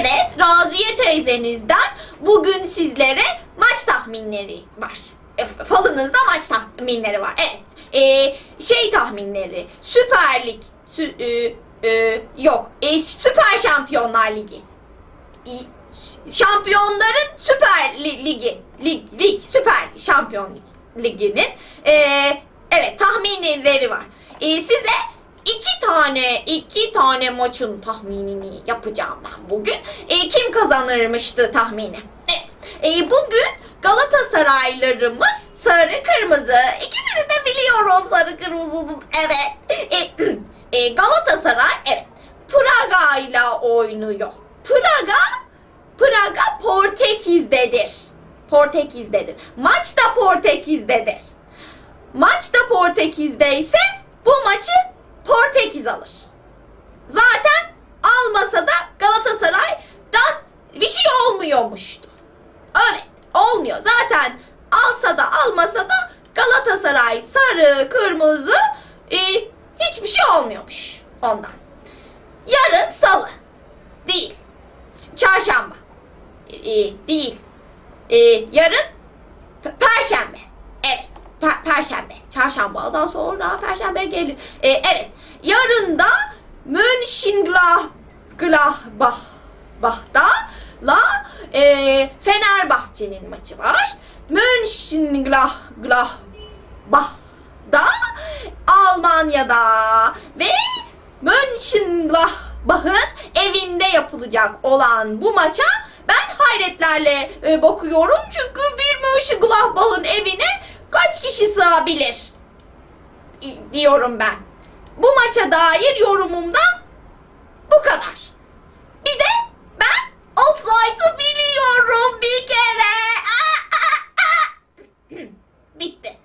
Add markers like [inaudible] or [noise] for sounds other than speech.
Evet, Raziye teyzenizden bugün sizlere maç tahminleri var. E, falınızda maç tahminleri var. Evet. Ee, şey tahminleri. Süper Lig. Sü- e, e, yok. E, Süper Şampiyonlar Ligi. E, Şampiyonların Süper Li- Ligi. Lig, lig Süper Şampiyon Lig- Ligi'nin e, evet tahminleri var. E, size tane iki tane maçın tahminini yapacağım ben bugün. E, kim kazanırmıştı tahmini? Evet. E, bugün Galatasaraylarımız sarı kırmızı. İkisini de biliyorum sarı kırmızının. Evet. E, [clears throat] e, Galatasaray evet. Praga ile oynuyor. Praga Praga Portekiz'dedir. Portekiz'dedir. Maç da Portekiz'dedir. Maç da Portekiz'de ise bu maçı Portekiz alır. Zaten almasa da Galatasaray'dan bir şey olmuyormuştu. Evet olmuyor. Zaten alsa da almasa da Galatasaray sarı kırmızı e, hiçbir şey olmuyormuş ondan. Yarın salı. Değil. Çarşamba. E, değil. E, yarın Perşembe. Evet. Per- Perşembe. Çarşambadan sonra Perşembe gelir. E, evet. Yarın da Mönchengladbach Bah'ta la e, Fenerbahçe'nin maçı var. Mönchengladbach'da Almanya'da ve Mönchengladbach'ın evinde yapılacak olan bu maça ben hayretlerle e, bakıyorum çünkü bir Mönchengladbach'ın evine kaç kişi sığabilir diyorum ben. Bu maça dair yorumumda bu kadar. Bir de ben offside'ı biliyorum bir kere. [laughs] Bitti.